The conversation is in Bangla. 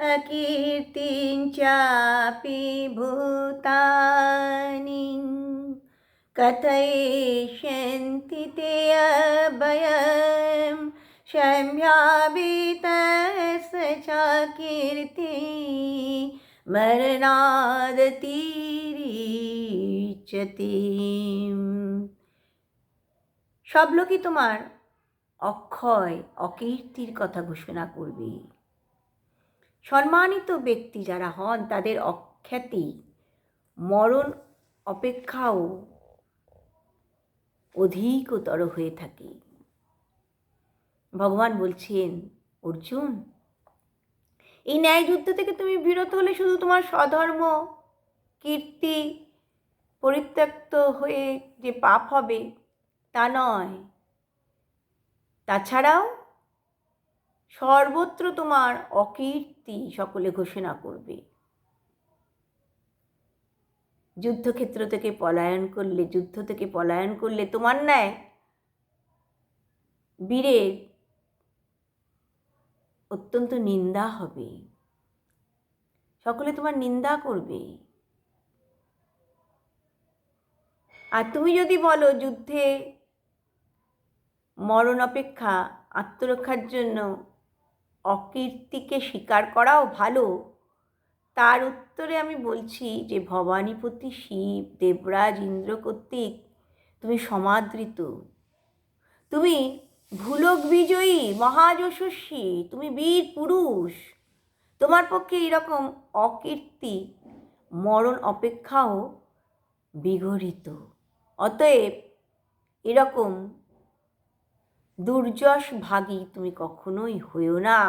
अकीर्तिञ्चापि भूतानि कथयिष्यन्ति ते अभयं शम्याभितस्य च कीर्ति মরণাদতিরিচতি সব লোকই তোমার অক্ষয় অকীর্তির কথা ঘোষণা করবে সম্মানিত ব্যক্তি যারা হন, তাদের অখ্যাতি, মরণ অপেক্ষাও অধিকতর হয়ে থাকে। ভগবান বলছেন, অর্জুন, এই ন্যায় যুদ্ধ থেকে তুমি বিরত হলে শুধু তোমার স্বধর্ম, কীর্তি পরিত্যক্ত হয়ে যে পাপ হবে তা নয়, তাছাড়াও সর্বত্র তোমার অকীর্তি সকলে ঘোষণা করবে। যুদ্ধক্ষেত্র থেকে পলায়ন করলে, যুদ্ধ থেকে পলায়ন করলে তোমার ন্যায় বীরের অত্যন্ত নিন্দা হবে। সকলে তোমার নিন্দা করবে। আর তুমি যদি বলো যুদ্ধে মরণ অপেক্ষা, আত্মরক্ষার জন্য অকীর্তিকে স্বীকার করাও ভালো। তার উত্তরে আমি বলছি যে, ভবানীপতি শিব, দেবরাজ ইন্দ্র কর্তৃক তুমি সমাদৃত। তুমি ভুলক বিজয়ী মহাযশস্বী, তুমি বীর পুরুষ। তোমার পক্ষে এরকম অকীর্তি, মরণ অপেক্ষাও বিগড়িত অতএব এরকম দুর্যশ ভাগী তুমি কখনোই হইও না।